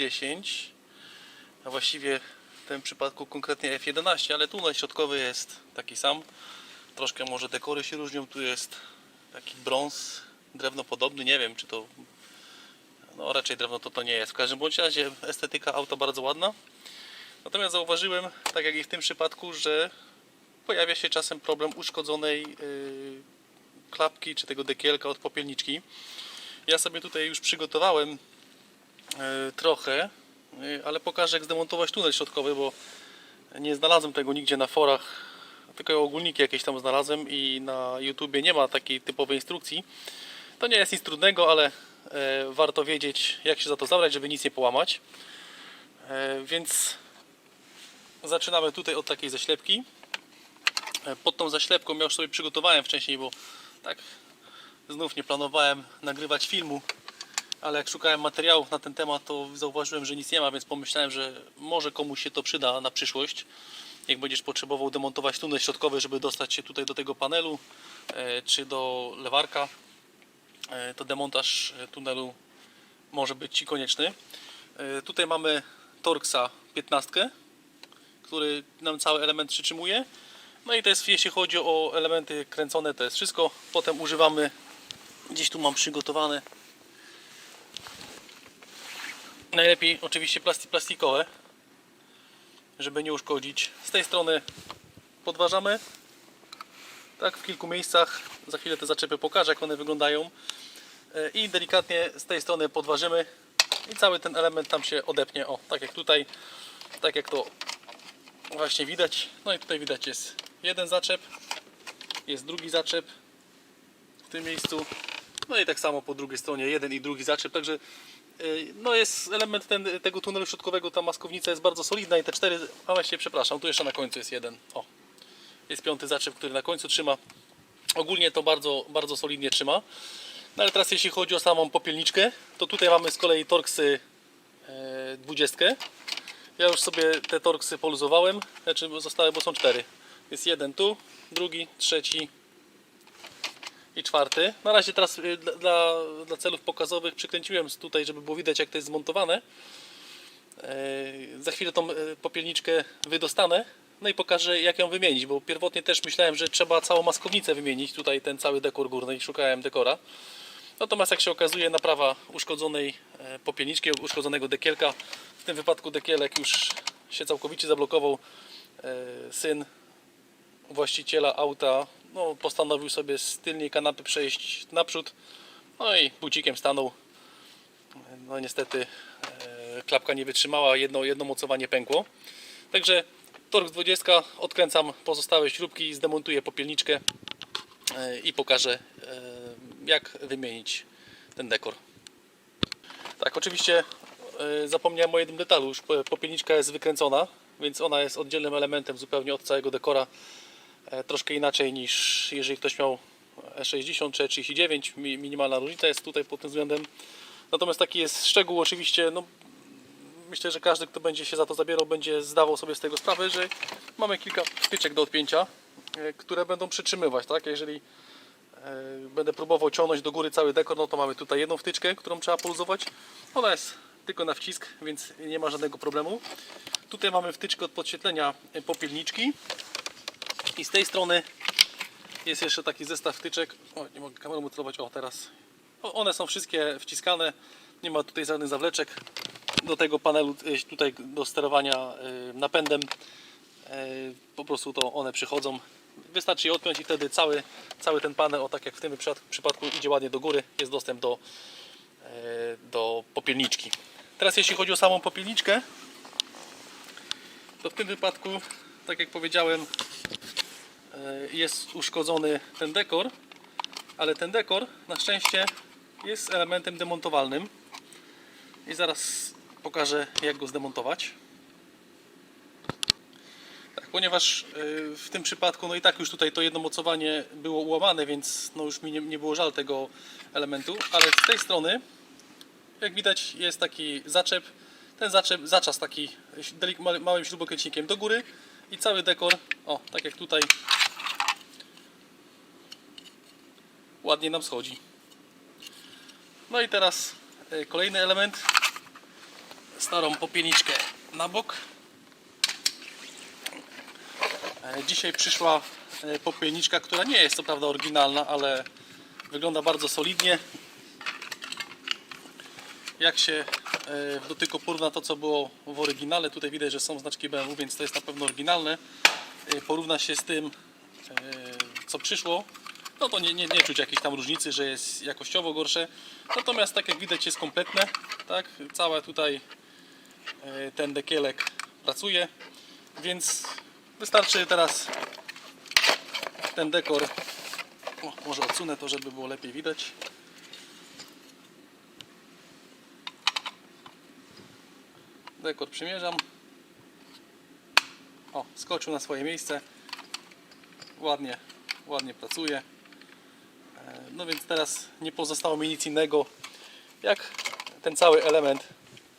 F10, a właściwie w tym przypadku konkretnie F11, ale tunel środkowy jest taki sam. Troszkę może dekory się różnią, tu jest taki brąz, drewno podobny, nie wiem czy to no raczej drewno to to nie jest. W każdym bądź razie estetyka auta bardzo ładna. Natomiast zauważyłem, tak jak i w tym przypadku, że pojawia się czasem problem uszkodzonej yy, klapki czy tego dekielka od popielniczki. Ja sobie tutaj już przygotowałem trochę, yy, ale pokażę jak zdemontować tunel środkowy, bo nie znalazłem tego nigdzie na forach, tylko ogólniki jakieś tam znalazłem i na YouTubie nie ma takiej typowej instrukcji. To nie jest nic trudnego, ale e, warto wiedzieć jak się za to zabrać, żeby nic nie połamać. E, więc zaczynamy tutaj od takiej zaślepki. E, Pod tą zaślepką ja już sobie przygotowałem wcześniej, bo tak znów nie planowałem nagrywać filmu, ale jak szukałem materiałów na ten temat, to zauważyłem, że nic nie ma, więc pomyślałem, że może komuś się to przyda na przyszłość. Jak będziesz potrzebował demontować tunel środkowy, żeby dostać się tutaj do tego panelu, e, czy do lewarka, e, to demontaż e, tunelu może być Ci konieczny. Tutaj mamy Torxa 15, który nam cały element przytrzymuje. No i to jest, jeśli chodzi o elementy kręcone, to jest wszystko. Potem używamy, gdzieś tu mam przygotowane, najlepiej oczywiście plasti plastikowe, żeby nie uszkodzić. Z tej strony podważamy, tak w kilku miejscach. Za chwilę te zaczepy pokażę, jak one wyglądają. E, I delikatnie z tej strony podważymy i cały ten element tam się odepnie. O, tak jak tutaj, tak jak to właśnie widać. No i tutaj widać jest jeden zaczep, jest drugi zaczep w tym miejscu. No i tak samo po drugiej stronie jeden i drugi zaczep. Także yy, no jest element ten, tego tunelu środkowego, ta maskownica jest bardzo solidna i te cztery, a właściwie przepraszam, tu jeszcze na końcu jest jeden. O, jest piąty zaczep, który na końcu trzyma. Ogólnie to bardzo, bardzo solidnie trzyma. No ale teraz jeśli chodzi o samą popielniczkę, to tutaj mamy z kolei Torksy e, 20. Ja już sobie te Torksy poluzowałem, znaczy zostały, bo są cztery. Jest jeden tu, drugi, trzeci i czwarty. Na razie teraz y, dla, dla, celów pokazowych przykręciłem tutaj, żeby było widać jak to jest zmontowane. E, Za chwilę tą e, popielniczkę wydostanę. No i pokażę jak ją wymienić, bo pierwotnie też myślałem, że trzeba całą maskownicę wymienić, tutaj ten cały dekor górny i szukałem dekora. Natomiast jak się okazuje naprawa uszkodzonej e, popielniczki, uszkodzonego dekielka, w tym wypadku dekielek już się całkowicie zablokował. Syn właściciela auta no, postanowił sobie z tylnej kanapy przejść naprzód, no i bucikiem stanął. No niestety e, klapka nie wytrzymała, jedno, jedno mocowanie pękło. Także Torx 20 odkręcam pozostałe śrubki, zdemontuję popielniczkę e, i pokażę e, jak wymienić ten dekor. Tak, oczywiście e, zapomniałem o jednym detalu, już po- popielniczka jest wykręcona, więc ona jest oddzielnym elementem zupełnie od całego dekora. E, Troszkę inaczej niż jeżeli ktoś miał E60 czy E39, mi- minimalna różnica jest tutaj pod tym względem. Natomiast taki jest szczegół oczywiście, no myślę, że każdy, kto będzie się za to zabierał, będzie zdawał sobie z tego sprawę, że mamy kilka wtyczek do odpięcia, e, które będą przytrzymywać, tak? Jeżeli e, będę próbował ciągnąć do góry cały dekor, no to mamy tutaj jedną wtyczkę, którą trzeba poluzować. Ona jest tylko na wcisk, więc nie ma żadnego problemu. Tutaj mamy wtyczkę od podświetlenia popielniczki i z tej strony jest jeszcze taki zestaw wtyczek. O, nie mogę kamerą ucelować. O, teraz. O, one są wszystkie wciskane. Nie ma tutaj żadnych zawleczek do tego panelu, y, tutaj do sterowania y, napędem. Y, Po prostu to one przychodzą. Wystarczy je odpiąć i wtedy cały, cały ten panel, o tak jak w tym przypad- przypadku, idzie ładnie do góry. Jest dostęp do, do popielniczki. Teraz jeśli chodzi o samą popielniczkę, to w tym wypadku, tak jak powiedziałem, jest uszkodzony ten dekor, ale ten dekor na szczęście jest elementem demontowalnym. I zaraz pokażę jak go zdemontować. Tak, ponieważ y, w tym przypadku no i tak już tutaj to jedno mocowanie było ułamane, więc no już mi nie, nie było żal tego elementu, ale z tej strony jak widać jest taki zaczep, ten zaczep, zaczas taki małym- małym śrubokrętnikiem do góry i cały dekor, o tak jak tutaj ładnie nam schodzi. No i teraz e, kolejny element. starą popielniczkę na bok. E, Dzisiaj przyszła e, popielniczka, która nie jest co prawda oryginalna, ale wygląda bardzo solidnie. Jak się w dotyku porówna to, co było w oryginale, tutaj widać, że są znaczki BMW, więc to jest na pewno oryginalne. Porówna się z tym, co przyszło, no to nie, nie, nie czuć jakiejś tam różnicy, że jest jakościowo gorsze. Natomiast tak jak widać jest kompletne, tak? Całe tutaj e, ten dekielek pracuje, więc wystarczy teraz ten dekor, o, może odsunę to, żeby było lepiej widać. Dekor przymierzam. O, skoczył na swoje miejsce. Ładnie, ładnie pracuje. No więc teraz nie pozostało mi nic innego, jak ten cały element.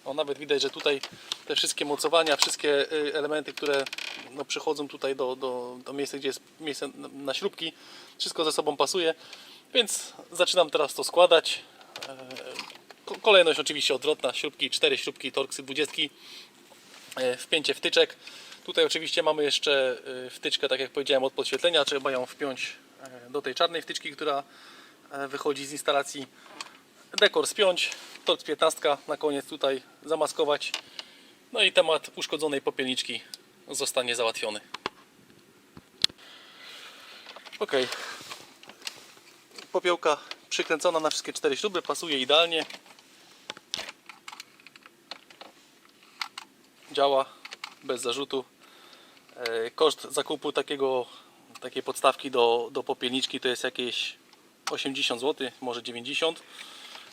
O, nawet widać, że tutaj te wszystkie mocowania, wszystkie y, elementy, które no, przychodzą tutaj do, do, do miejsca, gdzie jest miejsce na- śrubki, wszystko ze sobą pasuje. Więc zaczynam teraz to składać. E, ko- Kolejność oczywiście odwrotna, śrubki, cztery śrubki, torksy 20, e, wpięcie wtyczek. Tutaj oczywiście mamy jeszcze e, wtyczkę, tak jak powiedziałem, od podświetlenia. Trzeba ją wpiąć do tej czarnej wtyczki, która e, wychodzi z instalacji. Dekor spiąć, torks 15 na koniec tutaj zamaskować. No i temat uszkodzonej popielniczki zostanie załatwiony. Ok. Popiołka przykręcona na wszystkie cztery śruby, pasuje idealnie. Działa bez zarzutu. E, Koszt zakupu takiego, takiej podstawki do, do popielniczki to jest jakieś 80 zł, może 90.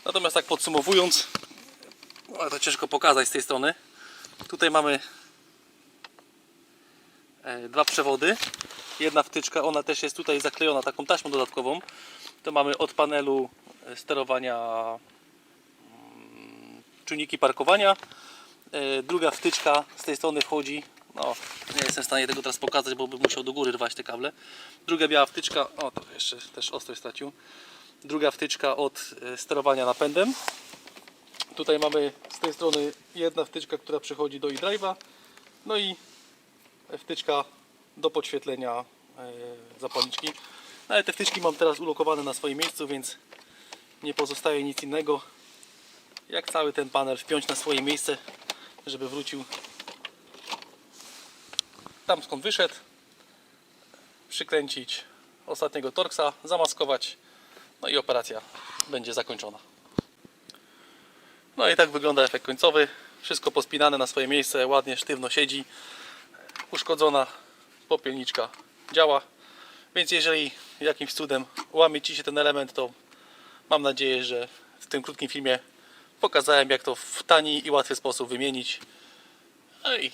Natomiast tak podsumowując, ale to ciężko pokazać z tej strony. Tutaj mamy e, dwa przewody. Jedna wtyczka, ona też jest tutaj zaklejona taką taśmą dodatkową. To mamy od panelu e, sterowania mm, czujniki parkowania. E, Druga wtyczka z tej strony wchodzi. No, nie jestem w stanie tego teraz pokazać, bo bym musiał do góry rwać te kable. Druga biała wtyczka, o to jeszcze też ostrość stracił. Druga wtyczka od e, sterowania napędem. Tutaj mamy z tej strony jedna wtyczka, która przychodzi do e-drive'a. No i wtyczka do podświetlenia e, zapalniczki. No, Ale te wtyczki mam teraz ulokowane na swoim miejscu, więc nie pozostaje nic innego jak cały ten panel wpiąć na swoje miejsce, żeby wrócił tam skąd wyszedł, przykręcić ostatniego torksa, zamaskować, no i operacja będzie zakończona. No i tak wygląda efekt końcowy. Wszystko pospinane na swoje miejsce, ładnie, sztywno siedzi. Uszkodzona popielniczka działa. Więc jeżeli jakimś cudem łamie Ci się ten element, to mam nadzieję, że w tym krótkim filmie pokazałem jak to w tani i łatwy sposób wymienić. No i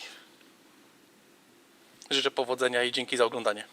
życzę powodzenia i dzięki za oglądanie.